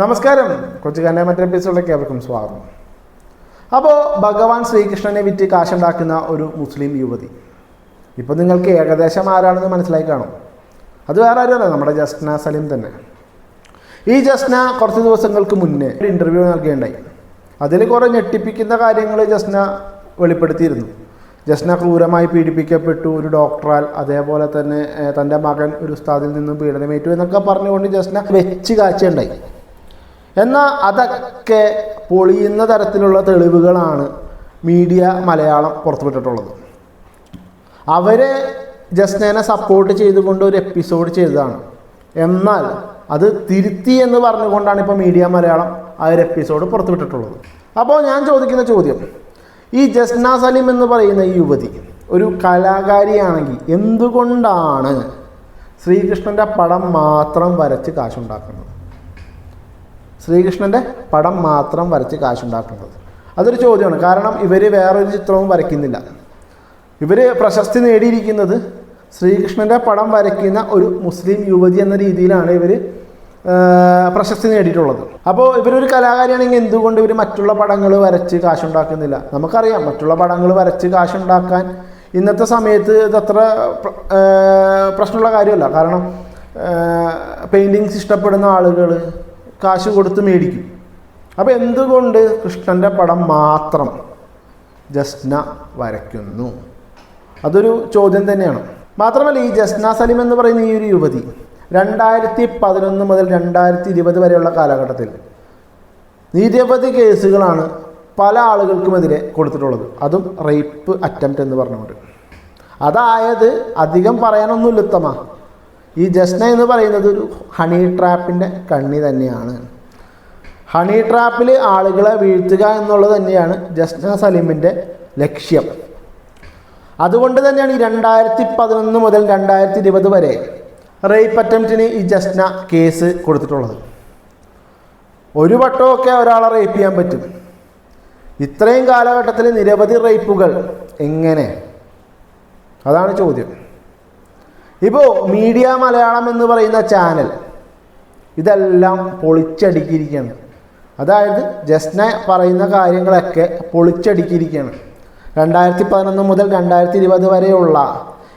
നമസ്കാരം. കൊച്ചുകാരന്റെ മറ്റൊരു എപ്പിസോഡിലേക്ക് ഏവർക്കും സ്വാഗതം. അപ്പോൾ ഭഗവാൻ ശ്രീകൃഷ്ണനെ വിറ്റ് കാശുണ്ടാക്കുന്ന ഒരു മുസ്ലിം യുവതി. ഇപ്പോൾ നിങ്ങൾക്ക് ഏകദേശം ആരാണെന്ന് മനസ്സിലായി കാണും. അത് വേറെ ആരും അല്ല നമ്മുടെ ജസ്ന സലീം തന്നെ. ഈ ജസ്ന കുറച്ച് ദിവസങ്ങൾക്ക് മുന്നേ ഒരു ഇന്റർവ്യൂ നൽകുകയുണ്ടായി. അതിൽ കുറേ ഞെട്ടിപ്പിക്കുന്ന കാര്യങ്ങൾ ജസ്ന വെളിപ്പെടുത്തിയിരുന്നു. ജസ്ന ക്രൂരമായി പീഡിപ്പിക്കപ്പെട്ടു ഒരു ഡോക്ടറാൽ അതേപോലെ തന്നെ തന്റെ മകൻ ഒരു ഉസ്താദിൽ നിന്നും പീഡനമേറ്റു എന്നൊക്കെ പറഞ്ഞുകൊണ്ട് ജസ്ന വെച്ച് കാഴ്ചയുണ്ടായി എന്നാൽ അതൊക്കെ പൊളിയുന്ന തരത്തിലുള്ള തെളിവുകളാണ് മീഡിയ മലയാളം പുറത്തുവിട്ടിട്ടുള്ളത്. അവരെ ജസ്നേനെ സപ്പോർട്ട് ചെയ്തുകൊണ്ട് ഒരു എപ്പിസോഡ് ചെയ്തതാണ്. എന്നാൽ അത് തിരുത്തി എന്ന് പറഞ്ഞുകൊണ്ടാണ് ഇപ്പോൾ മീഡിയ മലയാളം ആ ഒരു എപ്പിസോഡ് പുറത്തുവിട്ടിട്ടുള്ളത്. അപ്പോൾ ഞാൻ ചോദിക്കുന്ന ചോദ്യം ഈ ജസ്ന സലീം എന്ന് പറയുന്ന ഈ യുവതി ഒരു കലാകാരിയാണെങ്കിൽ എന്തുകൊണ്ടാണ് ശ്രീകൃഷ്ണന്റെ പടം മാത്രം വരച്ച് കാശുണ്ടാക്കുന്നത്? ശ്രീകൃഷ്ണന്റെ പടം മാത്രം വരച്ച് കാശുണ്ടാക്കുന്നത്. അതൊരു ചോദ്യമാണ്. കാരണം ഇവർ വേറൊരു ചിത്രവും വരയ്ക്കുന്നില്ല. ഇവർ പ്രശസ്തി നേടിയിരിക്കുന്നത് ശ്രീകൃഷ്ണന്റെ പടം വരയ്ക്കുന്ന ഒരു മുസ്ലിം യുവതി എന്ന രീതിയിലാണ് ഇവർ പ്രശസ്തി നേടിയിട്ടുള്ളത്. അപ്പോൾ ഇവരൊരു കലാകാരിയാണെങ്കിൽ എന്തുകൊണ്ട് ഇവർ മറ്റുള്ള പടങ്ങൾ വരച്ച് കാശുണ്ടാക്കുന്നില്ല? നമുക്കറിയാം മറ്റുള്ള പടങ്ങൾ വരച്ച് കാശുണ്ടാക്കാൻ ഇന്നത്തെ സമയത്ത് ഇതത്ര പ്രശ്നമുള്ള കാര്യമല്ല. കാരണം പെയിന്റിങ്സ് ഇഷ്ടപ്പെടുന്ന ആളുകൾ കാശ് കൊടുത്ത് മേടിക്കും. അപ്പോൾ എന്തുകൊണ്ട് കൃഷ്ണന്റെ പടം മാത്രം ജസ്ന വരയ്ക്കുന്നു? അതൊരു ചോദ്യം തന്നെയാണ്. മാത്രമല്ല ഈ ജസ്ന സലിം എന്ന് പറയുന്ന ഈ ഒരു യുവതി രണ്ടായിരത്തി പതിനൊന്ന് മുതൽ രണ്ടായിരത്തി ഇരുപത് വരെയുള്ള കാലഘട്ടത്തിൽ നിരവധി കേസുകളാണ് പല ആളുകൾക്കുമെതിരെ കൊടുത്തിട്ടുള്ളത്. അതും റേപ്പ് അറ്റംപ്റ്റ് എന്ന് പറഞ്ഞുകൊണ്ട്. അതായത് അധികം പറയാനൊന്നുമില്ല ഉത്തമ. ഈ ജസ്ന എന്ന് പറയുന്നത് ഒരു ഹണി ട്രാപ്പിന്റെ കണ്ണി തന്നെയാണ്. ഹണി ട്രാപ്പിൽ ആളുകളെ വീഴ്ത്തുക എന്നുള്ളത് തന്നെയാണ് ജസ്ന സലീമിന്റെ ലക്ഷ്യം. അതുകൊണ്ട് തന്നെയാണ് ഈ രണ്ടായിരത്തി പതിനൊന്ന് മുതൽ രണ്ടായിരത്തി ഇരുപത് വരെ റേപ്പ് അറ്റംപ്റ്റിന് ഈ ജസ്ന കേസ് കൊടുത്തിട്ടുള്ളത്. ഒരു വട്ടമൊക്കെ ഒരാളെ റേപ്പ് ചെയ്യാൻ പറ്റും. ഇത്രയും കാലഘട്ടത്തിൽ നിരവധി റേപ്പുകൾ എങ്ങനെ? അതാണ് ചോദ്യം. ഇപ്പോൾ മീഡിയ മലയാളം എന്ന് പറയുന്ന ചാനൽ ഇതെല്ലാം പൊളിച്ചടുക്കിയിരിക്കുകയാണ് അതായത് ജസ്ന പറയുന്ന കാര്യങ്ങളൊക്കെ പൊളിച്ചടുക്കിയിരിക്കുകയാണ് രണ്ടായിരത്തി പതിനൊന്ന് മുതൽ രണ്ടായിരത്തി ഇരുപത് വരെയുള്ള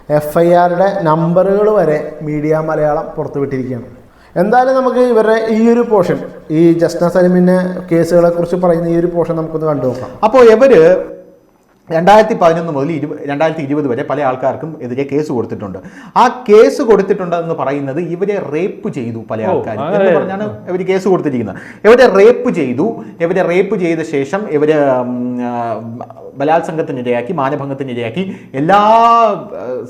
എഫ് ഐ ആറുടെ നമ്പറുകൾ വരെ മീഡിയ മലയാളം പുറത്തുവിട്ടിരിക്കുകയാണ് എന്തായാലും നമുക്ക് ഇവരുടെ ഈ ഒരു പോർഷൻ ഈ ജസ്ന സലിമിന്റെ കേസുകളെ കുറിച്ച് പറയുന്ന ഈ ഒരു പോർഷൻ നമുക്കൊന്ന് കണ്ടു നോക്കാം അപ്പോൾ ഇവർ രണ്ടായിരത്തി പതിനൊന്ന് മുതൽ ഇരുപത് രണ്ടായിരത്തി ഇരുപത് വരെ പല ആൾക്കാർക്കും എതിരെ കേസ് കൊടുത്തിട്ടുണ്ട്. ആ കേസ് കൊടുത്തിട്ടുണ്ടെന്ന് പറയുന്നത് ഇവരെ റേപ്പ് ചെയ്തു പല ആൾക്കാർ എന്ന് പറഞ്ഞാണ് ഇവർ കേസ് കൊടുത്തിരിക്കുന്നത്? ഇവരെ റേപ്പ് ചെയ്തു. ഇവരെ റേപ്പ് ചെയ്ത ശേഷം ഇവർ ഉം, ഇരയാക്കി ബലാത്സംഗത്തിനിരയാക്കി മാനഭംഗത്തിനിരയാക്കി എല്ലാ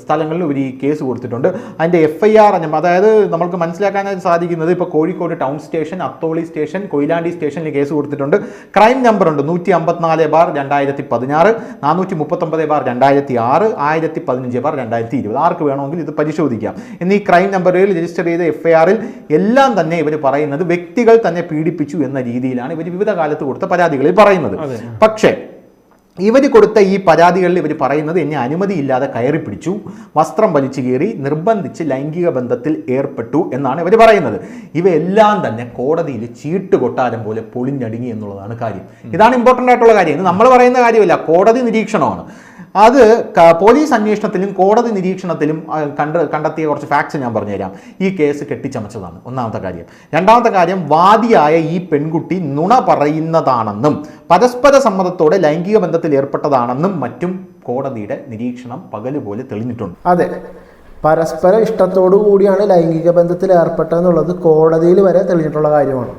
സ്ഥലങ്ങളിലും ഇവർ ഈ കേസ് കൊടുത്തിട്ടുണ്ട്. അതിന്റെ എഫ് ഐ ആർ അതായത് നമ്മൾക്ക് മനസ്സിലാക്കാനായിട്ട് സാധിക്കുന്നത് ഇപ്പോൾ Kozhikode town station Atholi station Koyilandy സ്റ്റേഷനിൽ കേസ് കൊടുത്തിട്ടുണ്ട്. ക്രൈം നമ്പർ ഉണ്ട് നൂറ്റി അമ്പത്തിനാല് ബാർ രണ്ടായിരത്തി പതിനാറ് നാനൂറ്റി മുപ്പത്തൊമ്പത് ബാർ രണ്ടായിരത്തി ആറ് ആയിരത്തി പതിനഞ്ച് ബാർ രണ്ടായിരത്തി ഇരുപത് ആർക്ക് വേണമെങ്കിൽ ഇത് പരിശോധിക്കാം. എന്നീ ക്രൈം നമ്പറിൽ രജിസ്റ്റർ ചെയ്ത എഫ് ഐ ആറിൽ എല്ലാം തന്നെ ഇവർ പറയുന്നത് വ്യക്തികൾ തന്നെ പീഡിപ്പിച്ചു എന്ന രീതിയിലാണ് ഇവർ വിവിധ കാലത്ത് കൊടുത്ത പരാതികളിൽ പറയുന്നത്. പക്ഷേ ഇവർ കൊടുത്ത ഈ പരാതികളിൽ ഇവർ പറയുന്നത് എന്നെ അനുമതിയില്ലാതെ കയറി പിടിച്ചു വസ്ത്രം വലിച്ചു കയറി നിർബന്ധിച്ച് ലൈംഗിക ബന്ധത്തിൽ ഏർപ്പെട്ടു എന്നാണ് ഇവർ പറയുന്നത്. ഇവയെല്ലാം തന്നെ കോടതിയിൽ ചീട്ട് കൊട്ടാരം പോലെ പൊളിഞ്ഞടുങ്ങി എന്നുള്ളതാണ് കാര്യം. ഇതാണ് ഇമ്പോർട്ടന്റ് ആയിട്ടുള്ള കാര്യം. ഇത് നമ്മൾ പറയുന്ന കാര്യമല്ല. കോടതി നിരീക്ഷണമാണ്. അത് പോലീസ് അന്വേഷണത്തിലും കോടതി നിരീക്ഷണത്തിലും കണ്ട് കണ്ടെത്തിയ കുറച്ച് ഫാക്ട്സ് ഞാൻ പറഞ്ഞുതരാം. ഈ കേസ് കെട്ടിച്ചമച്ചതാണ്. ഒന്നാമത്തെ കാര്യം. രണ്ടാമത്തെ കാര്യം വാദിയായ ഈ പെൺകുട്ടി നുണ പറയുന്നതാണെന്നും പരസ്പര സമ്മതത്തോടെ ലൈംഗിക ബന്ധത്തിൽ ഏർപ്പെട്ടതാണെന്നും മറ്റും കോടതിയുടെ നിരീക്ഷണം പകലുപോലെ തെളിഞ്ഞിട്ടുണ്ട്. അതെ. പരസ്പര ഇഷ്ടത്തോടു കൂടിയാണ് ലൈംഗിക ബന്ധത്തിൽ ഏർപ്പെട്ടതെന്നുള്ളത് കോടതിയിൽ വരെ തെളിഞ്ഞിട്ടുള്ള കാര്യമാണ്.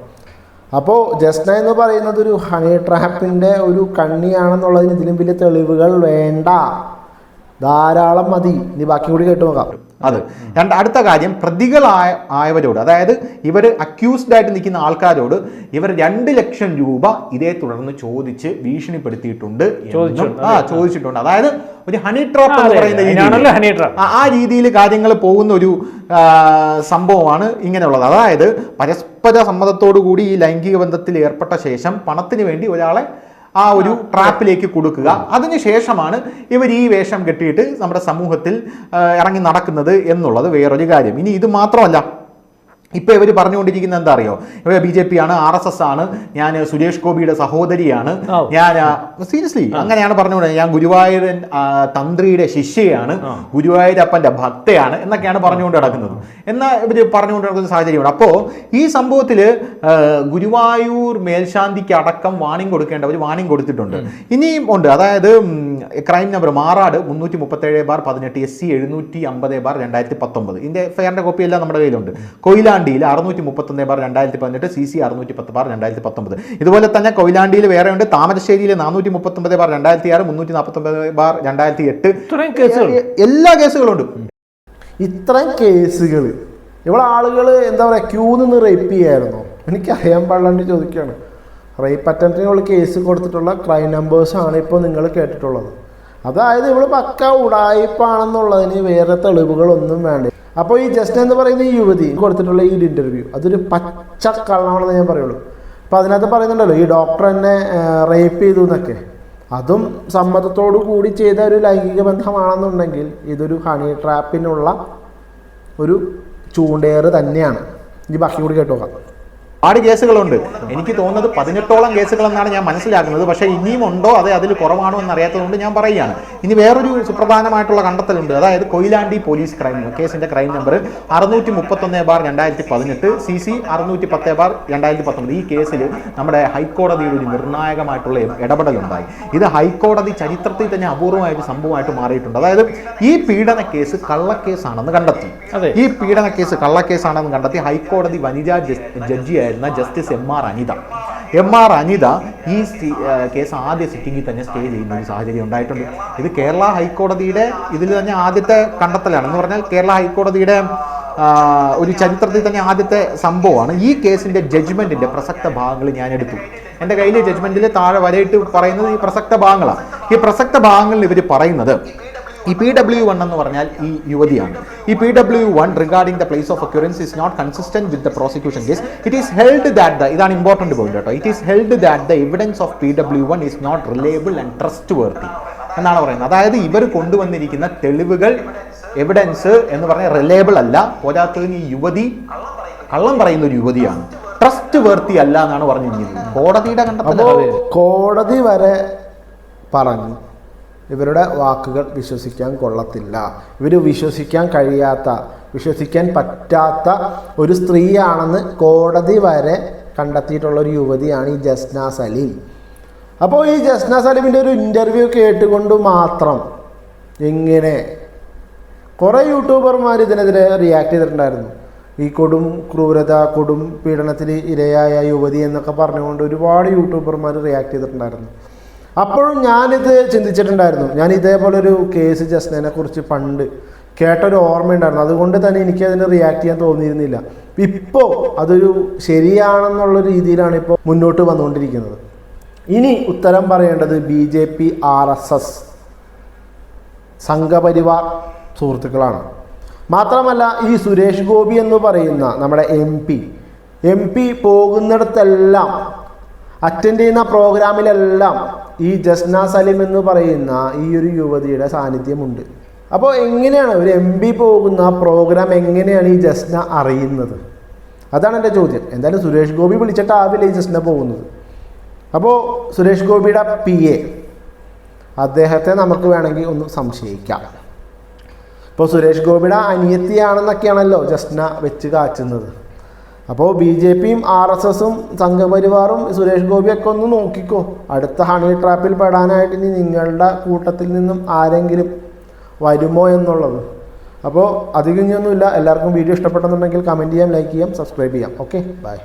അപ്പോൾ ജസ്ന എന്ന് പറയുന്നത് ഒരു ഹണി ട്രാപ്പിന്റെ ഒരു കണ്ണിയാണെന്നുള്ളതിന് ഇതിലും വലിയ തെളിവുകൾ വേണ്ട. ധാരാളം മതി. ഇനി ബാക്കി കൂടി കേട്ടു നോക്കാം. അത്. രണ്ട് അടുത്ത കാര്യം പ്രതികളായ ആയവരോട് അതായത് ഇവർ അക്യൂസ്ഡ് ആയിട്ട് നിൽക്കുന്ന ആൾക്കാരോട് ഇവർ രണ്ട് ലക്ഷം രൂപ ഇതേ തുടർന്ന് ചോദിച്ച് ഭീഷണിപ്പെടുത്തിയിട്ടുണ്ട് ആ ചോദിച്ചിട്ടുണ്ട്. അതായത് ഒരു ഹണി ട്രാപ്പ് എന്ന് പറയുന്ന രീതിയിൽ ആ- രീതിയിൽ കാര്യങ്ങൾ പോകുന്ന ഒരു സംഭവമാണ് ഇങ്ങനെയുള്ളത്. അതായത് പരസ്പര സമ്മതത്തോടു കൂടി ഈ ലൈംഗിക ബന്ധത്തിൽ ഏർപ്പെട്ട ശേഷം പണത്തിന് വേണ്ടി ഒരാളെ ആ ഒരു ട്രാപ്പിലേക്ക് കൊടുക്കുക. അതിനുശേഷമാണ് ഇവർ ഈ വേഷം കെട്ടിയിട്ട് നമ്മുടെ സമൂഹത്തിൽ ഇറങ്ങി നടക്കുന്നത് എന്നുള്ളത് വേറൊരു കാര്യം. ഇനി ഇത് മാത്രമല്ല ഇപ്പൊ ഇവർ പറഞ്ഞുകൊണ്ടിരിക്കുന്നത് എന്താ അറിയോ? ഇവർ ബി ജെ പി ആണ് ആർ എസ് എസ് ആണ് ഞാൻ സുരേഷ് ഗോപിയുടെ സഹോദരിയാണ് ഞാൻ സീരിയസ്ലി അങ്ങനെയാണ് പറഞ്ഞുകൊണ്ടത് ഞാൻ ഗുരുവായൂരൻ തന്ത്രിയുടെ ശിഷ്യയാണ് ഗുരുവായൂരപ്പന്റെ ഭക്തയാണ് എന്നൊക്കെയാണ് പറഞ്ഞുകൊണ്ട് നടക്കുന്നത്. എന്നാ ഇവർ പറഞ്ഞുകൊണ്ട് നടക്കുന്ന സാഹചര്യമാണ്. അപ്പോ ഈ സംഭവത്തിൽ ഗുരുവായൂർ മേൽശാന്തിക്ക് അടക്കം വാണിംഗ് കൊടുക്കേണ്ട ഒരു വാണിംഗ് കൊടുത്തിട്ടുണ്ട്. ഇനിയും ഉണ്ട്. അതായത് ക്രൈം നമ്പർ മാറാട് മുന്നൂറ്റി മുപ്പത്തേഴ് ബാർ പതിനെട്ട് എസ് സി എഴുന്നൂറ്റി അമ്പത് ബാർ രണ്ടായിരത്തി പത്തൊമ്പത് ഇതിന്റെ ഫെയറിന്റെ കോപ്പി എല്ലാം നമ്മുടെ കയ്യിലുണ്ട്. കൊയിലാണ്ടിയിൽ അറുന്നൂറ്റി മുപ്പത്തൊന്ന് ബാർ രണ്ടായിരത്തി പതിനെട്ട് സി സി അറുന്നൂറ്റി പത്ത് ബാർ രണ്ടായിരത്തി പത്തൊമ്പത് ഇതുപോലെ തന്നെ കൊയിലാണ്ടിയിൽ വേറെ ഉണ്ട് താമരശ്ശേരിയിൽ നാനൂറ്റി മുപ്പത്തൊമ്പത് ബാർ രണ്ടായിരത്തി ആറ് മുന്നൂറ്റി നാൽപ്പത്തൊമ്പത് ബാർ രണ്ടായിരത്തി എട്ട് ഇത്രയും കേസുകൾ. എല്ലാ കേസുകളുണ്ട്. ഇത്രയും കേസുകൾ ഇവിടെ ആളുകൾ എന്താ പറയുക ക്യൂ നിന്ന് റേപ്പ് എനിക്ക് എനിക്കറിയാൻ പാടില്ലാണ്ട് ചോദിക്കുകയാണ് റേപ്പ് അറ്റംപ്റ്റിനുള്ള കേസ് കൊടുത്തിട്ടുള്ള ക്രൈം നമ്പേഴ്സാണ് ഇപ്പോൾ നിങ്ങൾ കേട്ടിട്ടുള്ളത്. അതായത് ഇവൾ പക്ക ഉടായ്പാണെന്നുള്ളതിന് വേറെ തെളിവുകളൊന്നും വേണ്ട. അപ്പോൾ ഈ ജസ്റ്റ് എന്ന് പറയുന്ന ഈ യുവതി കൊടുത്തിട്ടുള്ള ഈ ഇന്റർവ്യൂ അതൊരു പച്ച കള്ളമാണെന്ന് ഞാൻ പറയുള്ളൂ. അപ്പോൾ അതിനകത്ത് പറയുന്നുണ്ടല്ലോ ഈ ഡോക്ടർ എന്നെ റേപ്പ് ചെയ്തു എന്നൊക്കെ. അതും സമ്മതത്തോടു കൂടി ചെയ്ത ഒരു ലൈംഗിക ബന്ധമാണെന്നുണ്ടെങ്കിൽ ഇതൊരു ഹണി ട്രാപ്പിനുള്ള ഒരു ചൂണ്ടേറ് തന്നെയാണ്. ഇനി ബാക്കി കൂടി കേട്ടോ ഒരുപാട് കേസുകളുണ്ട്. എനിക്ക് തോന്നുന്നത് പതിനെട്ടോളം കേസുകൾ എന്നാണ് ഞാൻ മനസ്സിലാക്കുന്നത്. പക്ഷേ ഇനിയും ഉണ്ടോ? അതെ അതിൽ കുറവാണോ എന്ന് അറിയാത്തതുകൊണ്ട് ഞാൻ പറയുകയാണ്. ഇനി വേറൊരു സുപ്രധാനമായിട്ടുള്ള കണ്ടെത്തലുണ്ട്. അതായത് കൊയിലാണ്ടി പോലീസ് ക്രൈം കേസിന്റെ ക്രൈം നമ്പർ അറുന്നൂറ്റി മുപ്പത്തൊന്ന് ബാർ രണ്ടായിരത്തി പതിനെട്ട് സി സി അറുന്നൂറ്റി പത്ത് ബാർ രണ്ടായിരത്തി പത്തൊമ്പത് ഈ കേസിൽ നമ്മുടെ ഹൈക്കോടതിയുടെ ഒരു നിർണായകമായിട്ടുള്ള ഇടപെടലുണ്ടായി. ഇത് ഹൈക്കോടതി ചരിത്രത്തിൽ തന്നെ അപൂർവമായ ഒരു സംഭവമായിട്ട് മാറിയിട്ടുണ്ട്. അതായത് ഈ പീഡന കേസ് കള്ളക്കേസാണെന്ന് കണ്ടെത്തി. ഈ പീഡന കേസ് കള്ളക്കേസാണെന്ന് കണ്ടെത്തി ഹൈക്കോടതി വനിതാ ജഡ്ജിയായിരുന്ന justice M R Anitha. M R Anitha ഈ കേസ് ആദ്യ സിറ്റിംഗിൽ തന്നെ സ്റ്റേ ചെയ്യുന്ന ഒരു സാഹചര്യം ഉണ്ടായിട്ടുണ്ട്. ഇത് കേരള ഹൈക്കോടതിയുടെ ഇതിൽ തന്നെ ആദ്യത്തെ കണ്ടെത്തലാണ്. എന്ന് പറഞ്ഞാൽ കേരള ഹൈക്കോടതിയുടെ ഒരു ചരിത്രത്തിൽ തന്നെ ആദ്യത്തെ സംഭവമാണ്. ഈ കേസിന്റെ ജഡ്ജ്മെന്റിന്റെ പ്രസക്ത ഭാഗങ്ങൾ ഞാൻ എടുത്തു എന്റെ കയ്യിൽ ജഡ്ജ്മെന്റിൽ താഴെ വരയിട്ട് പറയുന്നത് ഈ പ്രസക്ത ഭാഗങ്ങളാണ്. ഈ പ്രസക്ത ഭാഗങ്ങളിൽ ഇവർ പറയുന്നത് ഈ പി ഡബ്ല്യു വൺ എന്ന് പറഞ്ഞാൽ ഈ യുവതിയാണ്. ഈ P W one regarding the place of occurrence is not consistent with the prosecution case it is held that the ഇതാണ് ഇമ്പോർട്ടന്റ് പോയിന്റ് കേട്ടോ. It is held that the evidence of P W one is not reliable and trustworthy എന്നാണ് പറയുന്നത്. അതായത് ഇവർ കൊണ്ടുവന്നിരിക്കുന്ന തെളിവുകൾ evidence എന്ന് പറഞ്ഞാൽ reliable അല്ല. പോരാത്തതിന് ഈ യുവതി കള്ളം പറയുന്ന ഒരു യുവതിയാണ്. ട്രസ്റ്റ് വേർത്തി അല്ല എന്നാണ് പറഞ്ഞിരിക്കുന്നത്. കോടതിയുടെ കണ്ടെത്തൽ കോടതി വരെ പറഞ്ഞു. ഇവരുടെ വാക്കുകൾ വിശ്വസിക്കാൻ കൊള്ളത്തില്ല. ഇവർ വിശ്വസിക്കാൻ കഴിയാത്ത വിശ്വസിക്കാൻ പറ്റാത്ത ഒരു സ്ത്രീയാണെന്ന് കോടതി വരെ കണ്ടെത്തിയിട്ടുള്ള ഒരു യുവതിയാണ് ഈ ജസ്ന സലീം. അപ്പോൾ ഈ ജസ്ന സലീമിന്റെ ഒരു ഇന്റർവ്യൂ കേട്ടുകൊണ്ട് മാത്രം ഇങ്ങനെ കുറേ യൂട്യൂബർമാർ ഇതിനെതിരെ റിയാക്ട് ചെയ്തിട്ടുണ്ടായിരുന്നു. ഈ കൊടും ക്രൂരത കൊടും പീഡനത്തിന് ഇരയായ യുവതി എന്നൊക്കെ പറഞ്ഞുകൊണ്ട് ഒരുപാട് യൂട്യൂബർമാർ റിയാക്ട് ചെയ്തിട്ടുണ്ടായിരുന്നു. അപ്പോഴും ഞാനിത് ചിന്തിച്ചിട്ടുണ്ടായിരുന്നു. ഞാൻ ഇതേപോലെ ഒരു കേസ് ജസ്നേനെ കുറിച്ച് പണ്ട് കേട്ടൊരു ഓർമ്മയുണ്ടായിരുന്നു. അതുകൊണ്ട് തന്നെ എനിക്ക് അതിന് റിയാക്ട് ചെയ്യാൻ തോന്നിയിരുന്നില്ല. ഇപ്പോൾ അതൊരു ശരിയാണെന്നുള്ള രീതിയിലാണ് ഇപ്പോൾ മുന്നോട്ട് വന്നുകൊണ്ടിരിക്കുന്നത്. ഇനി ഉത്തരം പറയേണ്ടത് B J P R S S Sangh Parivar സുഹൃത്തുക്കളാണ്. മാത്രമല്ല ഈ സുരേഷ് ഗോപി എന്ന് പറയുന്ന നമ്മുടെ എം പി എം പി പോകുന്നിടത്തെല്ലാം അറ്റൻഡ് ചെയ്യുന്ന പ്രോഗ്രാമിലെല്ലാം ഈ ജസ്ന സലിം എന്ന് പറയുന്ന ഈ ഒരു യുവതിയുടെ സാന്നിധ്യമുണ്ട്. അപ്പോൾ എങ്ങനെയാണ് ഒരു എം പി പോകുന്ന പ്രോഗ്രാം എങ്ങനെയാണ് ഈ ജസ്ന അറിയുന്നത്? അതാണ് എന്റെ ചോദ്യം. എന്തായാലും സുരേഷ് ഗോപി വിളിച്ചിട്ടാവില്ല ഈ ജസ്ന പോകുന്നത്? അപ്പോൾ സുരേഷ് ഗോപിയുടെ പി എ അദ്ദേഹത്തെ നമുക്ക് വേണമെങ്കിൽ ഒന്ന് സംശയിക്കാം. ഇപ്പോൾ സുരേഷ് ഗോപിയുടെ അനിയത്തിയാണെന്നൊക്കെയാണല്ലോ ജസ്ന വെച്ച് കാച്ചുന്നത്. അപ്പോൾ ബി ജെ പിയും ആർ എസ് എസും സംഘപരിവാറും സുരേഷ് ഗോപിയൊക്കെ ഒന്ന് നോക്കിക്കോ. അടുത്ത ഹണി ട്രാപ്പിൽ പെടാനായിട്ട് ഇനി നിങ്ങളുടെ കൂട്ടത്തിൽ നിന്നും ആരെങ്കിലും വരുമോ എന്നുള്ളത്. അപ്പോൾ അധികം ഇനിയൊന്നുമില്ല. എല്ലാവർക്കും വീഡിയോ ഇഷ്ടപ്പെട്ടെന്നുണ്ടെങ്കിൽ കമന്റ് ചെയ്യാം ലൈക്ക് ചെയ്യാം സബ്സ്ക്രൈബ് ചെയ്യാം. Okay bye